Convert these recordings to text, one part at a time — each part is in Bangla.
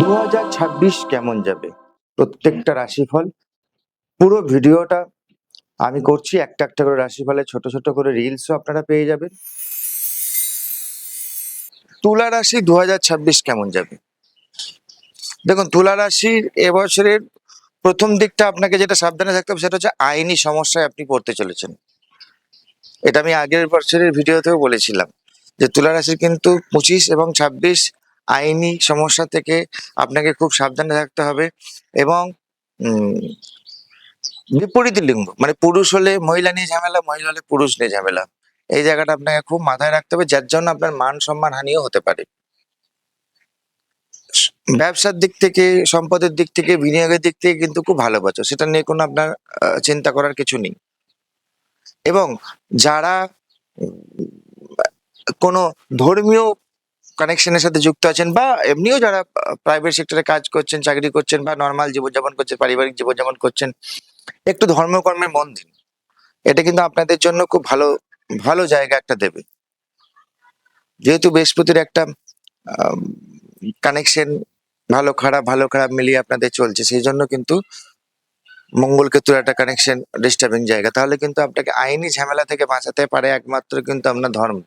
দু হাজার ছাব্বিশ কেমন যাবে? প্রত্যেকটা রাশিফল। পুরো ভিডিওটা আমি করছি একটা একটা করে রাশিফলে, ছোট ছোট করে রিলসও আপনারা পেয়ে যাবেন। তুলা রাশি দু হাজার ছাব্বিশ কেমন যাবে? দেখুন, তুলা রাশির এবছরের প্রথম দিকটা আপনাকে যেটা সাবধানে থাকতে হবে, সেটা হচ্ছে আইনি সমস্যায় আপনি পড়তে চলেছেন। এটা আমি আগের বছরের ভিডিওতেও বলেছিলাম যে তুলা রাশির কিন্তু পঁচিশ এবং ছাব্বিশ আইনি সমস্যা থেকে আপনাকে খুব সাবধানে থাকতে হবে এবং বিপরীত লিঙ্গ মানে পুরুষ হলে মহিলা নিয়ে ঝামেলা, মহিলা হলে পুরুষ নিয়ে ঝামেলা। এই জায়গাটা আপনাকে খুব মাথায় রাখতে হবে, যার জন্য আপনার মান সম্মান হানিও হতে পারে। ব্যবসার দিক থেকে, সম্পদের দিক থেকে, বিনিয়োগের দিক থেকে কিন্তু খুব ভালো বছর সেটা নিয়ে কোনো আপনার চিন্তা করার কিছু নেই। এবং যারা কোনো ধর্মীয় কানেকশনের সাথে যুক্ত আছেন বা এমনিও যারা প্রাইভেট সেক্টরে কাজ করছেন, চাকরি করছেন বা নর্মাল জীবনযাপন করছেন, পারিবারিক জীবনযাপন করছেন, একটু ধর্মকর্মে মন দিন। এটা কিন্তু আপনাদের জন্য খুব ভালো ভালো জায়গা একটা দেবে। যেহেতু বৃহস্পতির একটা কানেকশন ভালো, খারাপ ভালো, খারাপ মিলিয়ে আপনাদের চলছে, সেই জন্য কিন্তু মঙ্গল কেতুর একটা কানেকশন ডিস্টার্বিং জায়গা। তাহলে কিন্তু আপনাকে আইনি ঝামেলা থেকে বাঁচাতে পারে একমাত্র কিন্তু আপনার ধর্ম।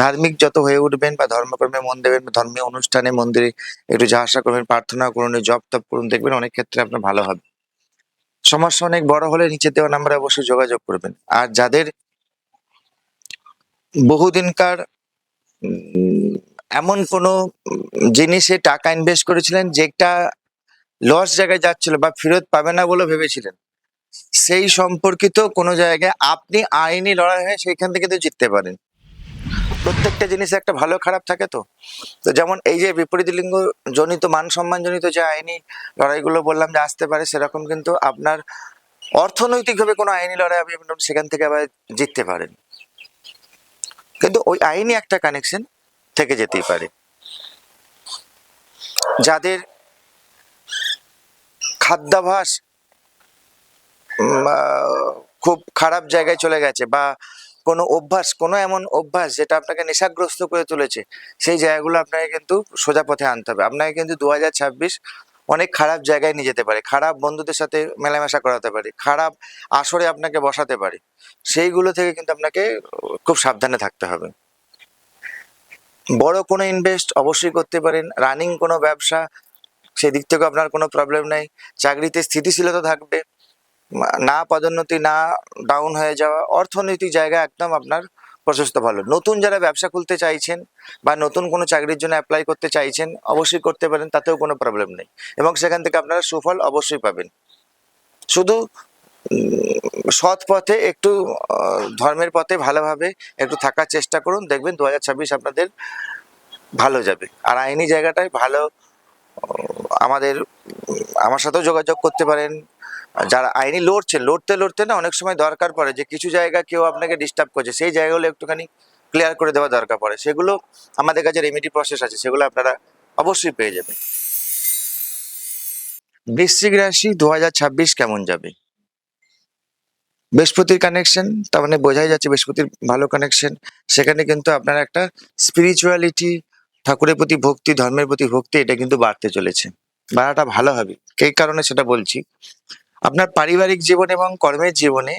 ধার্মিক যত হয়ে উঠবেন বা ধর্মকর্মে মন দেবেন ধর্মীয় অনুষ্ঠানে, মন্দিরে একটু যা আশা করবেন, প্রার্থনা করুন জপ তপ করুন, দেখবেন অনেক ক্ষেত্রে আপনার ভালো হবে। সমস্যা অনেক বড় হলে নিচে দেওয়া নাম্বারে অবশ্যই যোগাযোগ করবেন। আর যাদের বহুদিনকার এমন কোনো জিনিসে টাকা ইনভেস্ট করেছিলেন যেটা লস জায়গায় যাচ্ছিল বা ফেরত পাবে না বলে ভেবেছিলেন, সেই সম্পর্কিত কোনো জায়গায় আপনি আইনি লড়াই হয়ে সেইখান থেকে তো জিততে পারেন। প্রত্যেকটা জিনিস একটা ভালো খারাপ থাকে তো? তো যেমন এই যে বিপরীত লিঙ্গ জনিত, মান সম্মান জনিত যে আইনি লড়াইগুলো বললাম যে আসতে পারে, সেরকম কিন্তু আপনার অর্থনৈতিকভাবে কোনো আইনি লড়াই আপনি সেখান থেকে আবার জিততে পারেন। কিন্তু ওই আইনি একটা কানেকশন থেকে যেতেই পারে। যাদের খাদ্যাভাস খুব খারাপ জায়গায় চলে গেছে বা কোনো অভ্যাস, কোনো এমন অভ্যাস যেটা আপনাকে নেশাগ্রস্ত করে তুলেছে, সেই জায়গাগুলো আপনাকে কিন্তু সোজা পথে আনতে হবে। আপনাকে কিন্তু দু হাজার ছাব্বিশ অনেক খারাপ জায়গায় নিয়ে যেতে পারে। খারাপ বন্ধুদের সাথে মেলামেশা করাতে পারে। খারাপ আসরে আপনাকে বসাতে পারে। সেইগুলো থেকে কিন্তু আপনাকে খুব সাবধানে থাকতে হবে। বড় কোনো ইনভেস্ট অবশ্যই করতে পারেন। রানিং কোনো ব্যবসা, সেদিক থেকে আপনার কোনো প্রবলেম নেই। চাকরিতে স্থিতিশীলতা থাকবে। না পদোন্নতি, না ডাউন হয়ে যাওয়া অর্থনৈতিক জায়গা একদম আপনার প্রশস্ত ভালো। নতুন যারা ব্যবসা খুলতে চাইছেন বা নতুন কোনো চাকরির জন্য অ্যাপ্লাই করতে চাইছেন, অবশ্যই করতে পারেন, তাতেও কোনো প্রবলেম নেই। এবং সেখান থেকে আপনারা সুফল অবশ্যই পাবেন। শুধু সৎ পথে একটু ধর্মের পথে ভালোভাবে একটু থাকার চেষ্টা করুন, দেখবেন দু হাজার ছাব্বিশ আপনাদের ভালো যাবে। আর আইনি জায়গাটায় ভালো আমাদের আমার সাথেও যোগাযোগ করতে পারেন। যারা আইনি লড়ছেন লড়তে লড়তে না অনেক সময় দরকার পড়ে যে কিছু জায়গা কেউ আপনাকে ডিস্টার্ব করছে সেই জায়গাগুলো একটুখানি ক্লিয়ার করে দেওয়া দরকার পড়ে। সেগুলো আমাদের কাছে রেমেডি প্রসেস আছে সেগুলো আপনারা অবশ্যই পেয়ে যাবেন। বৃশ্চিক রাশি দু কেমন যাবে? বৃহস্পতির কানেকশন তার মানে বোঝাই যাচ্ছে বৃহস্পতির ভালো কানেকশন সেখানে কিন্তু আপনার একটা স্পিরিচুয়ালিটি ঠাকুরের প্রতি ভক্তি ধর্মের প্রতি ভক্তি এটা কিন্তু বাড়তে চলেছে। বাড়াটা ভালো হবে। এই কারণে সেটা বলছি? আপনার পারিবারিক জীবন এবং কর্মের জীবনে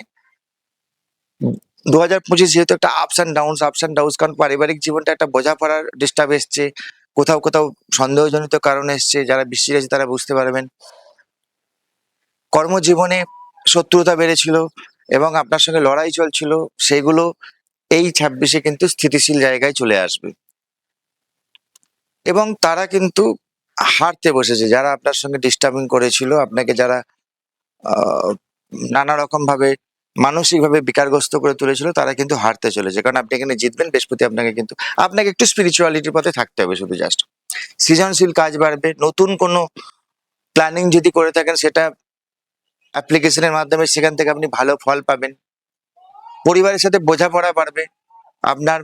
দু হাজার পঁচিশ যেহেতু একটা ups and downs ups and downs কারণ পারিবারিক জীবনটা একটা বোঝা বোঝাপড়ার ডিস্টার্ব এসছে, কোথাও কোথাও সন্দেহজনিত কারণ এসছে, যারা বৃষ্টি আছে তারা বুঝতে পারবেন। কর্মজীবনে শত্রুতা বেড়েছিল এবং আপনার সঙ্গে লড়াই চলছিল, সেগুলো এই ছাব্বিশে কিন্তু স্থিতিশীল জায়গায় চলে আসবে। এবং তারা কিন্তু হারতে বসেছে, যারা আপনার সঙ্গে ডিস্টার্বিং করেছিল, আপনাকে যারা নানা রকম ভাবে মানসিক ভাবে বিকারগ্রস্ত করে তুলেছিল, তারা কিন্তু হারতে চলেছে। কারণ আপনি এখানে জিতবেন বৃহস্পতি আপনাকে কিন্তু, আপনাকে একটু স্পিরিচুয়ালিটির পথে থাকতে হবে শুধু জাস্ট সৃজনশীল কাজ বাড়বে, নতুন কোনো প্ল্যানিং যদি করে থাকেন, সেটা অ্যাপ্লিকেশনের মাধ্যমে সেখান থেকে আপনি ভালো ফল পাবেন। পরিবারের সাথে বোঝাপড়া বাড়বে, আপনার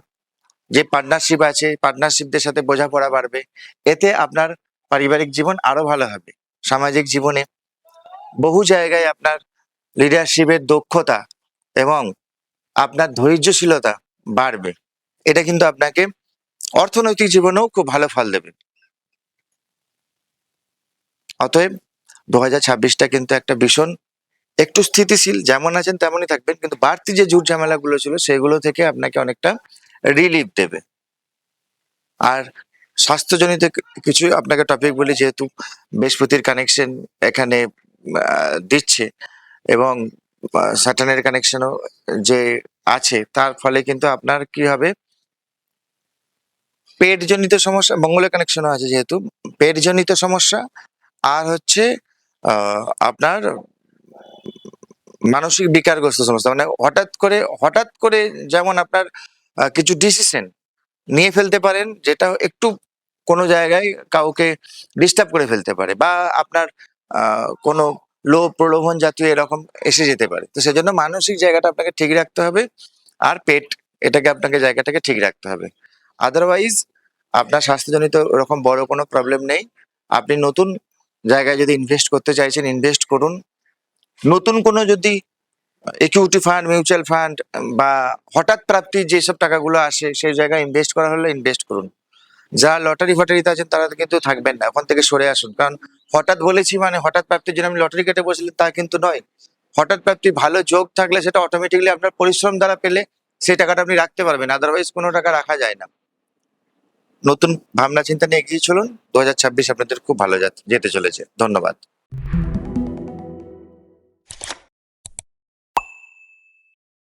যে পার্টনারশিপ আছে পার্টনারশিপদের সাথে বোঝাপড়া বাড়বে। এতে আপনার পারিবারিক জীবন আরও ভালো হবে। সামাজিক জীবনে বহু জায়গায় আপনার লিডারশিপের দক্ষতা এবং আপনার ধৈর্যশীলতা বাড়বে। এটা কিন্তু আপনাকে অর্থনৈতিক জীবনেও খুব ভালো ফল দেবে। অতএব দু হাজার ছাব্বিশটা কিন্তু একটা ভীষণ একটু স্থিতিশীল, যেমন আছেন তেমনই থাকবেন, কিন্তু বাড়তি যে ঝুট ঝামেলাগুলো ছিল সেগুলো থেকে আপনাকে অনেকটা রিলিফ দেবে। আর স্বাস্থ্যজনিত কিছু, আপনাকে টপিক বলি, যেহেতু বৃহস্পতির কানেকশন এখানে দিচ্ছে এবং স্যাটানের কানেকশনও যে আছে, তার ফলে কিন্তু আপনার কি হবে? পেটজনিত সমস্যা, মঙ্গলের কানেকশনও আছে যেহেতু পেটজনিত সমস্যা আর হচ্ছে আপনার মানসিক বিকারগ্রস্ত সমস্যা। মানে হঠাৎ করে হঠাৎ করে যেমন আপনার কিছু ডিসিশন নিয়ে ফেলতে পারেন, যেটা একটু কোনো জায়গায় কাউকে ডিস্টার্ব করে ফেলতে পারে বা আপনার কোনো লোভ প্রলোভন জাতীয় এরকম এসে যেতে পারে। তো সেজন্য মানসিক জায়গাটা আপনাকে ঠিক রাখতে হবে আর পেট, এটাকে আপনাকে জায়গাটাকে ঠিক রাখতে হবে। আদারওয়াইজ আপনার স্বাস্থ্যজনিত ওরকম বড় কোনো প্রবলেম নেই। আপনি নতুন জায়গায় যদি ইনভেস্ট করতে চাইছেন ইনভেস্ট করুন। নতুন কোনো যদি ইকুইটি ফান্ড মিউচুয়াল ফান্ড বা হঠাৎ প্রাপ্তি যেসব টাকাগুলো আসে, সেই জায়গায় ইনভেস্ট করা হলে ইনভেস্ট করুন। যারা লটারি ফটারিতে আছেন তারা কিন্তু থাকবেন না, ওখান থেকে সরে আসুন। কারণ হঠাৎ বলেছি মানে হঠাৎ প্রাপ্তির জন্য আমি লটারি কেটে বসলে তা কিন্তু নয়। হঠাৎ প্রাপ্তি ভালো যোগ থাকলে সেটা অটোমেটিকলি আপনার পরিশ্রম দ্বারা পেলে সেই টাকাটা আপনি রাখতে পারবেন আদারওয়াইজ কোনো টাকা রাখা যায় না। নতুন ভাবনা চিন্তা নিয়ে এগিয়ে চলুন, দু হাজার ছাব্বিশ আপনাদের খুব ভালো যাত- যেতে চলেছে। ধন্যবাদ।